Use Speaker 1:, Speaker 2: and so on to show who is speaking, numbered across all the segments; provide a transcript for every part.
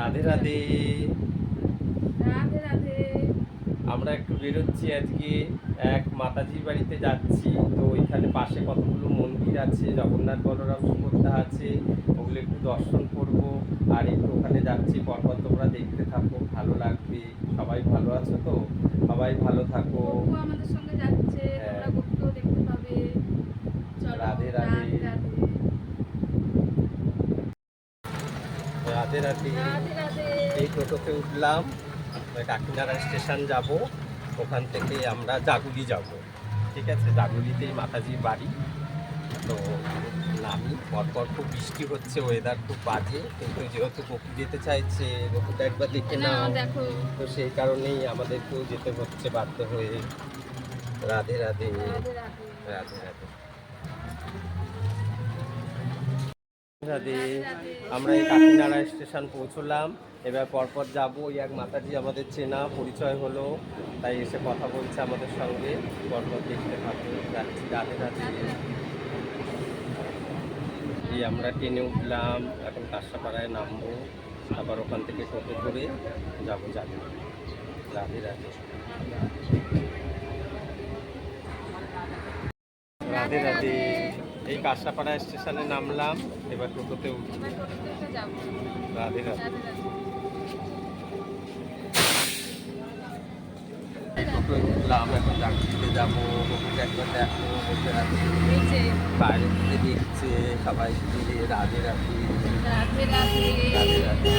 Speaker 1: রাধে রাধে
Speaker 2: রাধে রাধে
Speaker 1: আমরা একটু বেরোচ্ছি আজকে এক মাতাজির বাড়িতে যাচ্ছি তো ওইখানে পাশে কতগুলো মন্দির আছে জগন্নাথ বলরাম সুভদ্রা আছে ওগুলো একটু দর্শন করব আর একটু ওখানে যাচ্ছি পরপর তোমরা দেখতে থাকো ভালো লাগবে সবাই ভালো আছো তো সবাই ভালো থাকো হ্যাঁ। রাধে রাধে রাতে রাতে এই টোটোতে উঠলাম কাকিনাড়া স্টেশন যাব ওখান থেকে আমরা জাগুলি যাব ঠিক আছে জাগুলিতেই মাতাজির বাড়ি তো নামি পরপর খুব বৃষ্টি হচ্ছে ওয়েদার খুব বাজে কিন্তু যেহেতু বকু যেতে চাইছে বকুটা একবার দেখে নাও তো সেই কারণেই আমাদেরকেও যেতে হচ্ছে বাধ্য হয়ে রাধে রাধে রাধে রাধে রাধে আমরা এই কাকিনাড়া স্টেশন পৌঁছলাম এবার পরপর যাব ওই এক মাতাটি আমাদের চেনা পরিচয় হলো তাই এসে কথা বলছে আমাদের সঙ্গে পরপর দেখতে থাকবো যাচ্ছি রাধে রাধে এই আমরা ট্রেনে উঠলাম এখন কাঁসাপাড়ায় নামবো আবার ওখান থেকে টোটো করে যাবো যাবে রাধে রাধে রাধে রাধে কাঁচাপাড়া স্টেশনে নামলাম এবার টোটোতে উঠি রাধে উঠলাম এখন যাবো একবার বাইরে দেখছে সবাই রাধে রাখি
Speaker 2: রাধে রাধে রাধে রাধে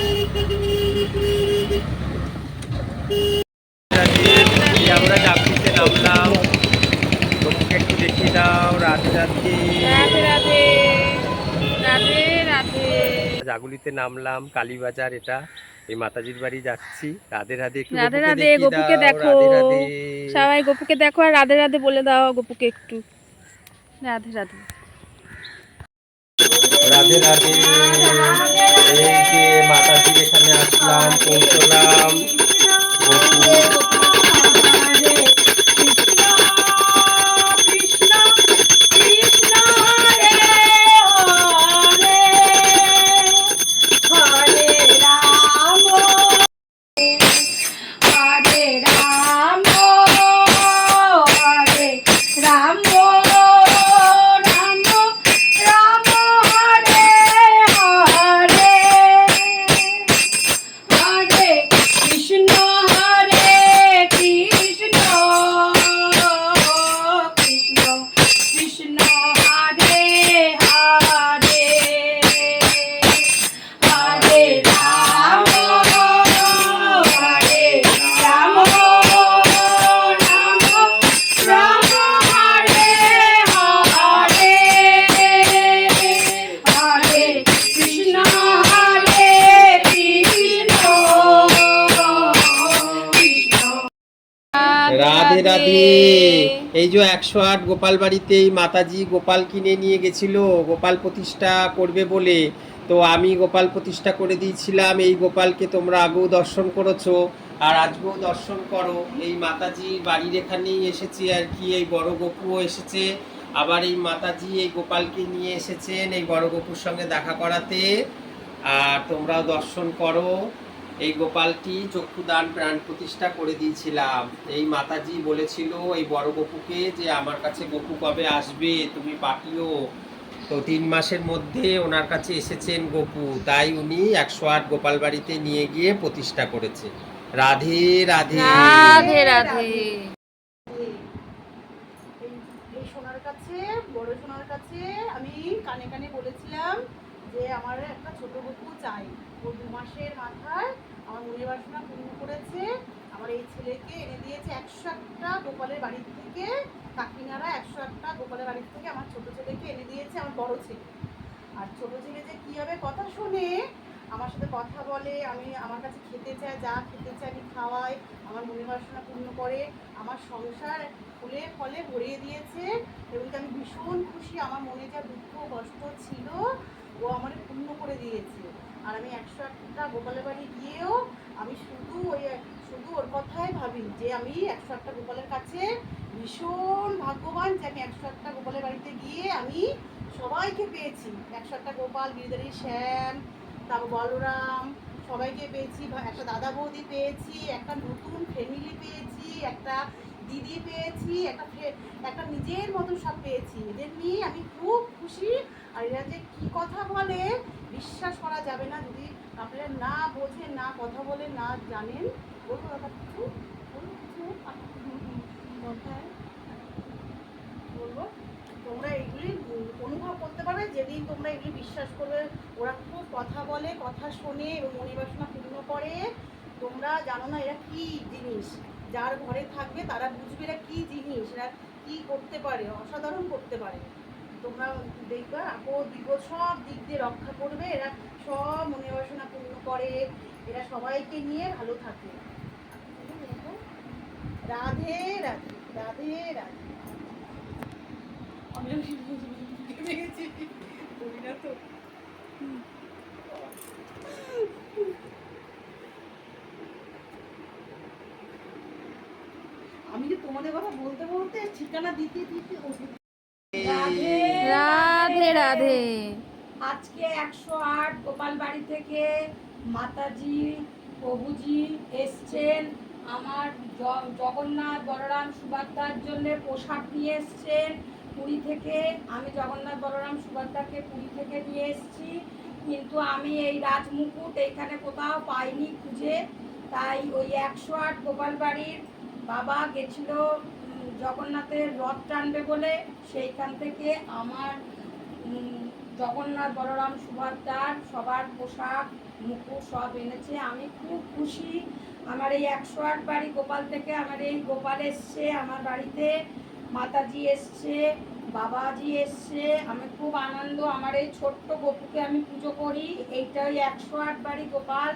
Speaker 1: জাগুলিতে নামলাম কালীবাজার এটা এই মাতাজির বাড়ি যাচ্ছি রাধে রাধে রাধে রাধে গোপুকে
Speaker 2: দেখো সবাই গোপুকে দেখো আর রাধে রাধে বলে দাও গোপুকে একটু রাধে রাধে
Speaker 1: রাধে রাধে এই যে মাতাজির এখানে আসলাম পৌঁছলাম এই যে একশো আট গোপাল বাড়িতেই মাতাজি গোপাল কিনে নিয়ে গেছিল গোপাল প্রতিষ্ঠা করবে বলে তো আমি গোপাল প্রতিষ্ঠা করে দিয়েছিলাম এই গোপালকে তোমরা আগেও দর্শন করেছো আর আজকেও দর্শন করো এই মাতাজি বাড়ির এখানেই এসেছি আর কি এই বড় গপুও এসেছে আবার এই মাতাজি এই গোপালকে নিয়ে এসেছেন এই বড় গপুর সঙ্গে দেখা করাতে আর তোমরাও দর্শন করো এই গোপালটি চক্ষুদান প্রাণ প্রতিষ্ঠা করে দিয়েছিলাম এই মাতাজি বলেছিল এই বড় গপুকে যে আমার কাছে গপু কবে আসবে তুমি পাঠিও তো তিন মাসের মধ্যে ওনার কাছে এসেছেন গপু তাই উনি একশো আট গোপাল বাড়িতে নিয়ে গিয়ে প্রতিষ্ঠা করেছে রাধে রাধে
Speaker 2: রাধে রাধে বড় সোনার কাছে আমি কানে কানে বলেছিলাম যে আমার একটা ছোট গপু চাই ও দু মাসের মাথায় আমার মনির বাসনা পূর্ণ করেছে আমার এই ছেলেকে এনে দিয়েছে একশো একটা গোপালের বাড়ির থেকে কাকিনারা একশো একটা গোপালের বাড়ির থেকে আমার ছোটো ছেলেকে এনে দিয়েছে আমার বড় ছেলে আর ছোটো ছেলে যে কী হবে কথা শুনে আমার সাথে কথা বলে আমি আমার কাছে খেতে চায় যা খেতে চায় আমি খাওয়াই আমার মনে বাসনা পূর্ণ করে আমার সংসার ফুলে ফলে ভরিয়ে দিয়েছে এবং আমি ভীষণ খুশি আমার মনে যা দুঃখ কষ্ট ছিল ও আমার পূর্ণ করে দিয়েছে আর আমি একশো একটা গোপালের বাড়ি গিয়েও আমি শুধু ওই শুধু ওর কথাই ভাবি যে আমি একশো একটা গোপালের কাছে ভীষণ ভাগ্যবান যে আমি একশো একটা গোপালের বাড়িতে গিয়ে আমি সবাইকে পেয়েছি একশো একটা গোপাল গিরিদারি শ্যাম তারপর বলরাম সবাইকে পেয়েছি একটা দাদা বৌদি পেয়েছি একটা নতুন ফ্যামিলি পেয়েছি একটা দিদি পেয়েছি একটা একটা নিজের মতো সব পেয়েছি এদের নিয়ে আমি খুব খুশি আর এরা যে কী কথা বলে বিশ্বাস করা যাবে না যদি আপনারা না বোঝে না কথা বলে না জানেন বলবো কথা কিছু বলবো তোমরা এগুলি অনুভব করতে পারবে যেদিন তোমরা এগুলি বিশ্বাস করবে ওরা খুব কথা বলে কথা শোনে এবং মনে বাসনা পূর্ণ করে তোমরা জানো না এরা কি জিনিস যার ঘরে থাকবে তারা বুঝবে এরা কী জিনিস এরা কী করতে পারে অসাধারণ করতে পারে তোমরা দেখবে আপো দিব সব দিক দিয়ে রক্ষা করবে এরা সব মনে বাসনা পূর্ণ করে এরা সবাইকে নিয়ে ভালো থাকে রাধে রাধে রাধে রাধে আমি তো তোমাদের কথা বলতে বলতে ঠিকানা দিতে দিতে রাধে রাধে রাধে আজকে একশো আট গোপাল বাড়ি থেকে মাতাজি প্রভুজি এসছেন আমার জগন্নাথ বলরাম সুবাদ্দার জন্য পোশাক নিয়ে এসছেন পুরী থেকে আমি জগন্নাথ বলরাম সুবাদ্দাকে পুরী থেকে নিয়ে এসছি কিন্তু আমি এই রাজমুকুট এইখানে কোথাও পাইনি খুঁজে তাই ওই একশো আট গোপাল বাড়ির বাবা গেছিল জগন্নাথের রথ টানবে বলে সেইখান থেকে আমার জগন্নাথ বলরাম সুভদ্রার সবার পোশাক মুকুট সব এনেছে আমি খুব খুশি আমার এই একশো আট বাড়ি গোপাল থেকে আমার এই গোপাল এসছে আমার বাড়িতে মাতাজি এসছে বাবাজি এসছে আমি খুব আনন্দ আমার এই ছোট্ট গপুকে আমি পুজো করি এইটাই একশো আট বাড়ি গোপাল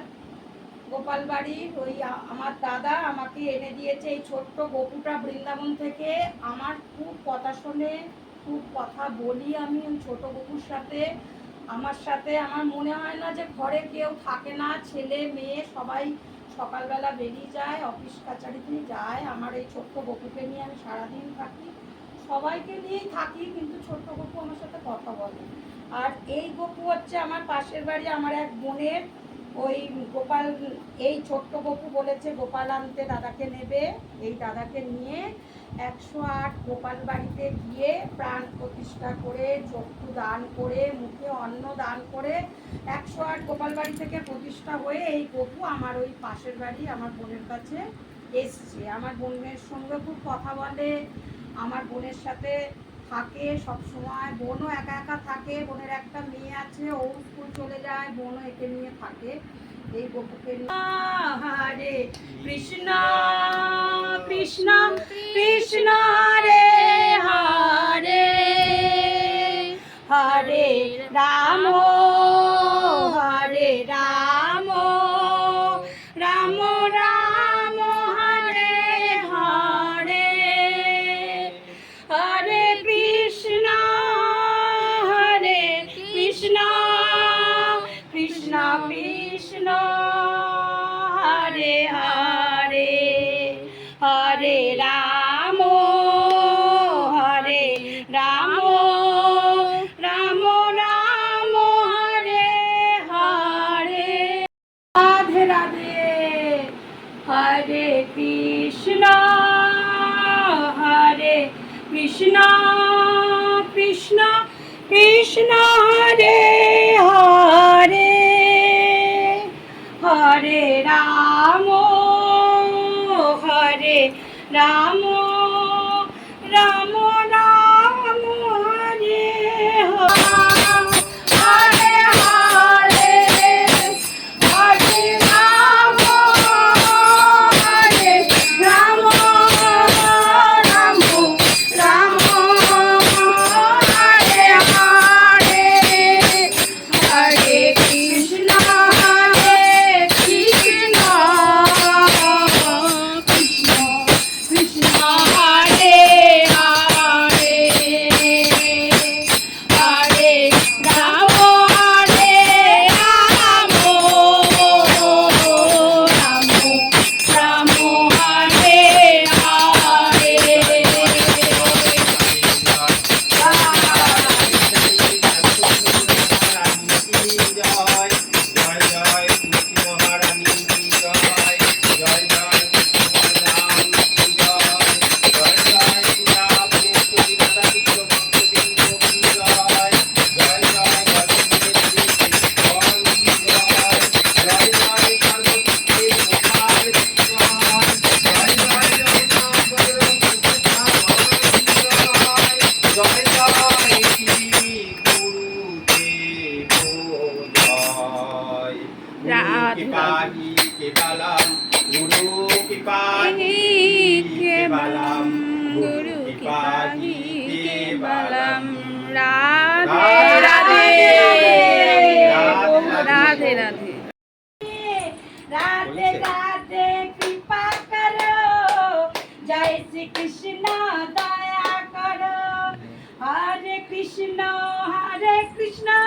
Speaker 2: গোপাল বাড়ির ওই আমার দাদা আমাকে এনে দিয়েছে এই ছোট্ট গপুটা বৃন্দাবন থেকে আমার খুব কথা শোনে খুব কথা বলি আমি ওই ছোটো গপুর সাথে আমার সাথে আমার মনে হয় না যে ঘরে কেউ থাকে না ছেলে মেয়ে সবাই সকালবেলা বেরিয়ে যায় অফিস কাছারিতে যায় আমার এই ছোট্ট গপুকে নিয়ে আমি সারাদিন থাকি সবাইকে নিয়েই থাকি কিন্তু ছোট্ট গপু আমার সাথে কথা বলে আর এই গপু হচ্ছে আমার পাশের বাড়ি আমার এক বোনের ওই গোপাল এই ছোট্ট গপু বলেছে গোপাল আনতে দাদাকে নেবে এই দাদাকে নিয়ে একশো আট গোপাল বাড়িতে গিয়ে প্রাণ প্রতিষ্ঠা করে চক্ষু দান করে মুখে অন্ন দান করে একশো আট গোপাল বাড়ি থেকে প্রতিষ্ঠা হয়ে এই গপু আমার ওই পাশের বাড়ি আমার বোনের কাছে এসছে আমার বোনের সঙ্গে খুব কথা বলে আমার বোনের সাথে থাকে সব সময় বোনও একা একা থাকে বোনের একটা মেয়ে আছে ও স্কুল চলে যায় বোনও একে নিয়ে থাকে এই গপুকে হরে কৃষ্ণ কৃষ্ণ কৃষ্ণ রে হরে হরে রাম হরে রাম राधे राधे कृपा करो जय श्री कृष्ण दया करो हरे कृष्ण हरे कृष्ण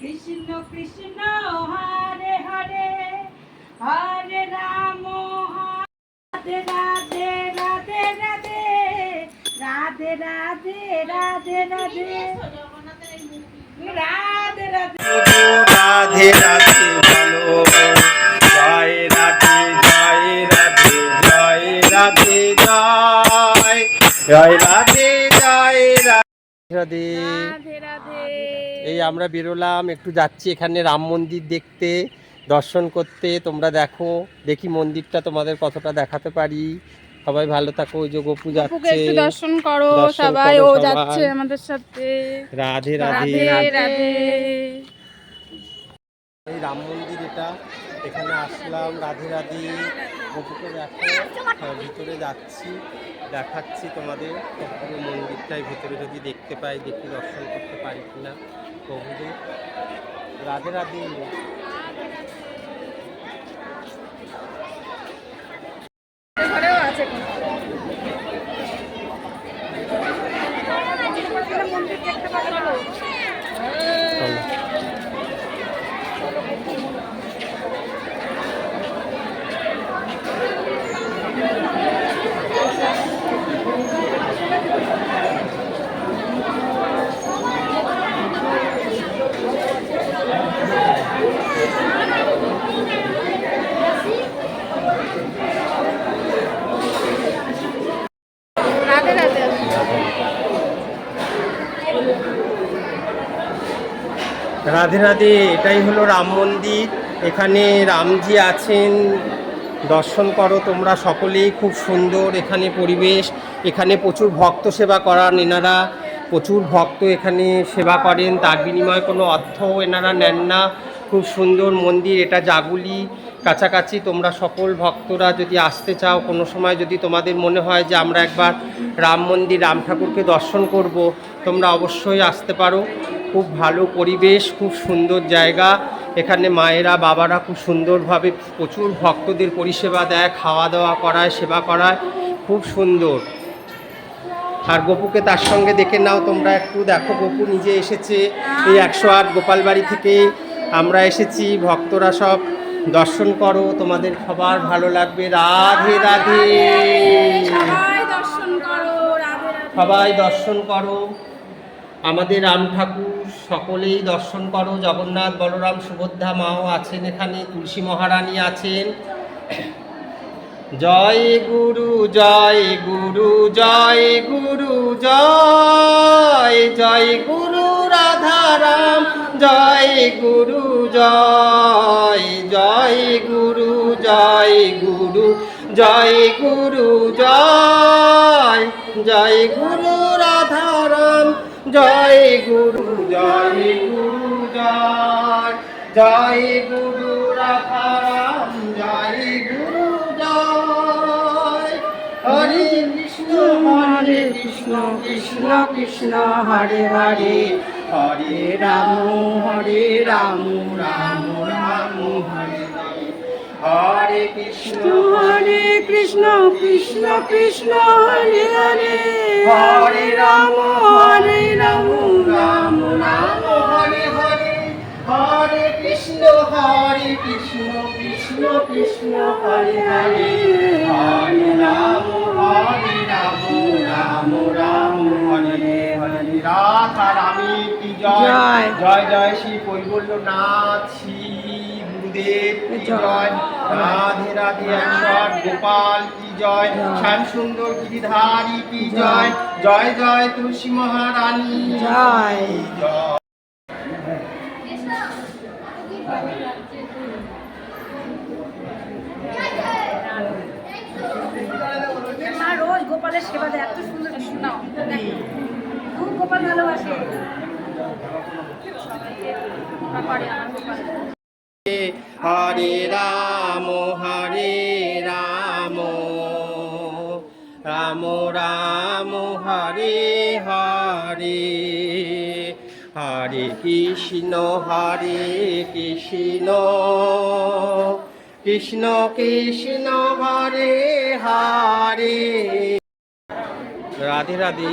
Speaker 2: कृष्ण कृष्ण हरे हरे हरे राम हरे राधे राधे राधे राधे राधे राधे राधे राधे राधे राधे राधे এই
Speaker 1: আমরা বেরোলাম একটু যাচ্ছি এখানে রাম মন্দির দেখতে দর্শন করতে তোমরা দেখো দেখি মন্দিরটা তোমাদের কতটা দেখাতে পারি সবাই ভালো থাকো ওই যে গোপু যাচ্ছে
Speaker 2: দর্শন করো সবাই ও যাচ্ছে আমাদের সাথে
Speaker 1: রাধে রাধে রাধে এই রাম মন্দির এটা এখানে আসলাম রাধে রাধে গোপুকে হ্যাঁ, দেখো ভিতরে যাচ্ছি দেখাচ্ছি তোমাদের পুরো মন্দিরটাই ভিতরে যদি দেখতে পাই দেখি দর্শন করতে পারি কিনা প্রভুদের রাধে রাধে রাধে রাধে এটাই হলো রাম মন্দির এখানে রামজি আছেন দর্শন করো তোমরা সকলেই খুব সুন্দর এখানে পরিবেশ এখানে প্রচুর ভক্ত সেবা করান এনারা প্রচুর ভক্ত এখানে সেবা করেন তার বিনিময়ে কোনো অর্থ এনারা নেন না খুব সুন্দর মন্দির এটা জাগুলি কাছাকাছি তোমরা সকল ভক্তরা যদি আসতে চাও কোনো সময় যদি তোমাদের মনে হয় যে আমরা একবার রাম মন্দির রাম ঠাকুরকে দর্শন করব তোমরা অবশ্যই আসতে পারো খুব ভালো পরিবেশ খুব সুন্দর জায়গা এখানে মায়েরা বাবারা খুব সুন্দরভাবে প্রচুর ভক্তদের পরিষেবা দেয় খাওয়া দাওয়া করায় সেবা করায় খুব সুন্দর আর গোপুকে তার সঙ্গে দেখে নাও তোমরা একটু দেখো গোপু নিজে এসেছে এই একশো আট গোপালবাড়ি থেকে আমরা এসেছি ভক্তরা সব দর্শন করো তোমাদের সবার ভালো লাগবে রাধে রাধে সবাই দর্শন করো আমাদের রাম ঠাকুর সকলেই দর্শন করো জগন্নাথ বলরাম সুভদ্রা মাও আছেন এখানে তুলসী মহারানী আছেন জয় গুরু জয় গুরু জয় গুরু জয় জয় গুরু রাধারাম জয় গুরু জয় জয় গুরু জয় গুরু জয় গুরু জয় জয় গুরু জয় গুরু জয় গুরু জয় জয় গুরু রাম জয় গুরু জয় হরে কৃষ্ণ হরে কৃষ্ণ কৃষ্ণ কৃষ্ণ হরে হরে হরে রাম হরে রাম রাম রাম হরে হরে কৃষ্ণ হরে কৃষ্ণ কৃষ্ণ কৃষ্ণ হরে হরে হরে রাম রাম রাম রাম রাম হরে হরে রাধা জয় জয় জয় শ্রী কৈবল্য নাথ শ্রী গুরুদেব কি জয় রাধে রাধে ঈশ্বর গোপাল কি জয় শ্যাম সুন্দর গিরিধারী কি জয় জয় জয় তুলসী মহারানী জয় জয় ভালোবাসে হরে রাম হরে রাম রাম রাম হরে হরে হরে কৃষ্ণ হরে কৃষ্ণ কৃষ্ণ কৃষ্ণ হরে হরে রাধে রাধে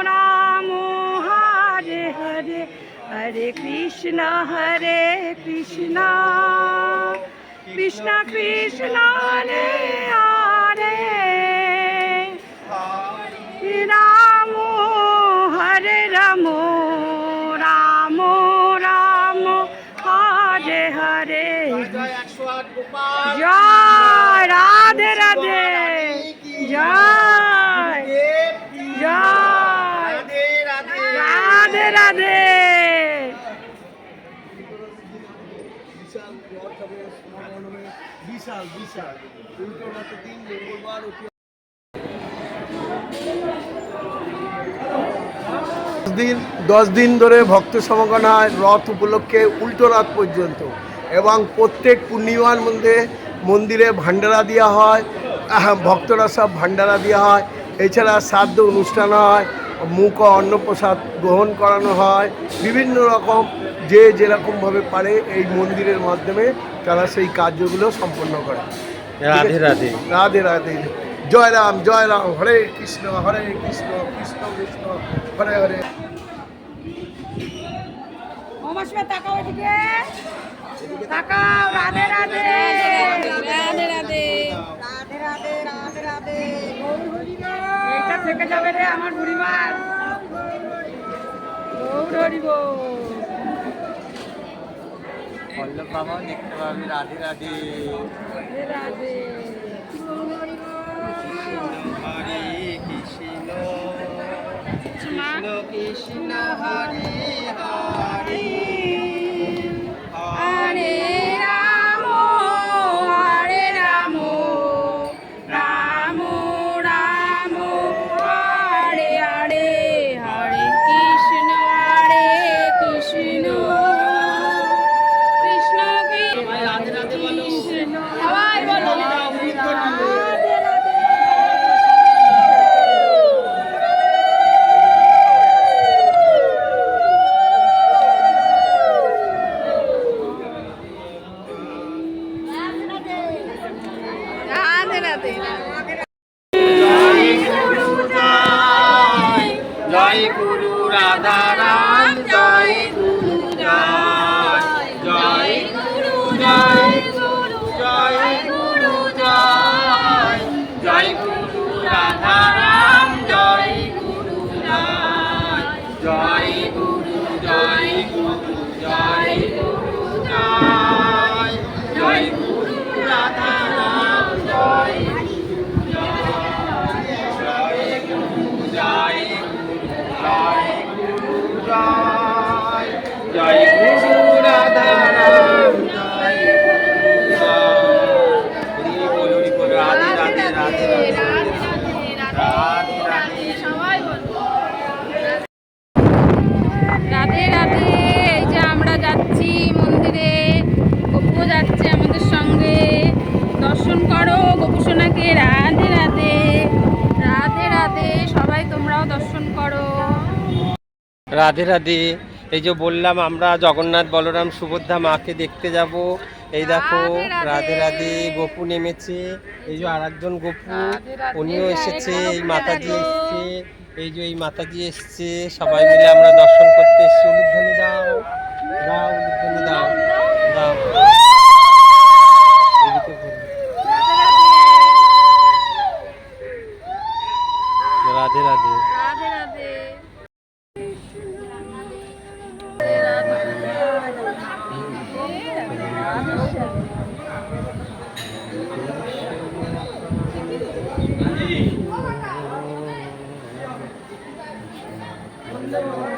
Speaker 1: হরে কৃষ্ণ হরে কৃষ্ণ কৃষ্ণ কৃষ্ণ হরে হরে রাম হরে রাম রাম রাম হরে হরে জয় রাধে রাধে তবে সমাগমে বিশাল বিশাল দিন মঙ্গলবার দিন দশ দিন ধরে ভক্ত সমাগম হয় রথ উপলক্ষে উল্টো রাত পর্যন্ত এবং প্রত্যেক পূর্ণিমার মধ্যে মন্দিরে ভাণ্ডারা দেওয়া হয় ভক্তরা সব ভান্ডারা দেওয়া হয় এছাড়া শ্রাদ্ধ অনুষ্ঠান হয় মুখ ও অন্নপ্রসাদ গ্রহণ করানো হয় বিভিন্ন রকম যে যেরকমভাবে পারে এই মন্দিরের মাধ্যমে তারা সেই কার্যগুলো সম্পন্ন করে রাধে রাধে রাধে রাধে জয় রাম জয় রাম হরে কৃষ্ণ হরে কৃষ্ণ কৃষ্ণ কৃষ্ণ হরে হরে
Speaker 2: রাধে রাধে থেকে যাবে রে আমার বুড়িমার গৌর হরিব
Speaker 1: পল্লব বাবাও দেখতে পাবে রাধে রাধে হরে কৃষ্ণ কৃষ্ণ কৃষ্ণ হরে হরে
Speaker 2: রাধে রাধে রাধে রাধে রাধে সবাই তোমরাও দর্শন করো
Speaker 1: রাধে রাধে এই যে বললাম আমরা জগন্নাথ বলরাম সুভদ্রা মাকে দেখতে যাব এই দেখো রাধে রাধে গপু নেমেছে এই যে আর একজন গপু উনিও এসেছে এই মাতাজি এসছে এই যে এই মাতাজি এসছে সবাই মিলে আমরা দর্শন করতে এসছি উলুধ্বনি দাও দাও উলুধ্বনি দাও দাও রাধে রাধে রাধে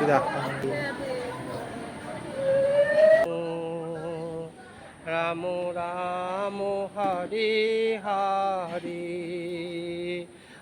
Speaker 1: রাধে রাম রাম হরে হরে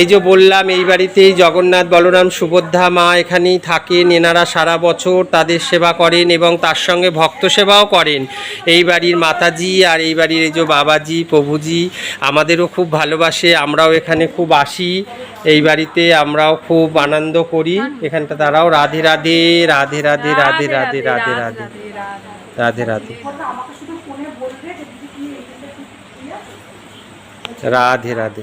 Speaker 1: এই যে বললাম এই বাড়িতেই জগন্নাথ বলরাম সুভদ্রা মা এখানেই থাকেন এনারা সারা বছর তাদের সেবা করেন এবং তার সঙ্গে ভক্ত সেবাও করেন এই বাড়ির মাতাজি আর এই বাড়ির এই যে বাবাজি প্রভুজি আমাদেরও খুব ভালোবাসে আমরাও এখানে খুব আসি এই বাড়িতে আমরাও খুব আনন্দ করি এখানটা তারাও রাধে রাধে রাধে রাধে রাধে রাধে রাধে রাধে রাধে রাধে রাধে রাধে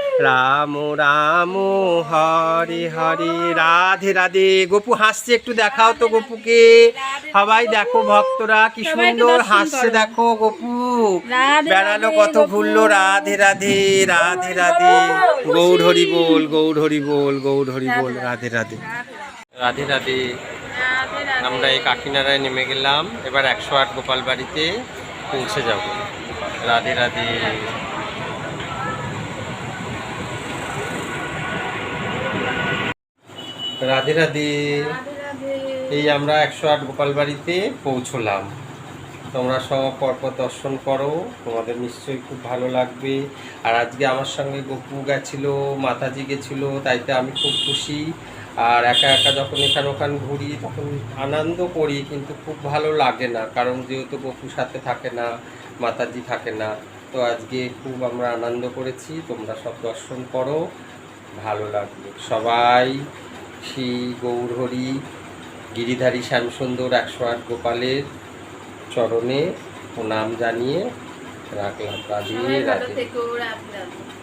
Speaker 1: রাম রাম হরি হরি রাধে রাধে গপু হাসছে একটু দেখাও তো গপুকে সবাই দেখো ভক্তরা কি সুন্দর হাসছে দেখো গপু বেড়ালো কত ঘুরলো রাধে রাধে রাধে রাধে গৌর হরি বল গৌর হরি বল গৌর হরি বল রাধে রাধে রাধে রাধে আমরা এই কাকিনারায় নেমে গেলাম এবার একশো আট গোপাল বাড়িতে পৌঁছে যাব রাধে রাধে রাধে রাধে এই আমরা একশো আট গোপাল বাড়িতে পৌঁছলাম তোমরা সব পরপর দর্শন করো তোমাদের নিশ্চয়ই খুব ভালো লাগবে আর আজকে আমার সঙ্গে গপু গেছিলো মাতাজি গেছিলো তাইতে আমি খুব খুশি আর একা একা যখন এখান ওখান ঘুরি তখন আনন্দ করি কিন্তু খুব ভালো লাগে না কারণ যেহেতু গপু সাথে থাকে না মাতাজি থাকে না তো আজকে খুব আমরা আনন্দ করেছি তোমরা সব দর্শন করো ভালো লাগবে সবাই সাক্ষী গৌরহরি গিরিধারী শ্যামসুন্দর একশো আট গোপালের চরণে ও নাম জানিয়ে রাখলাম রাজি রাধে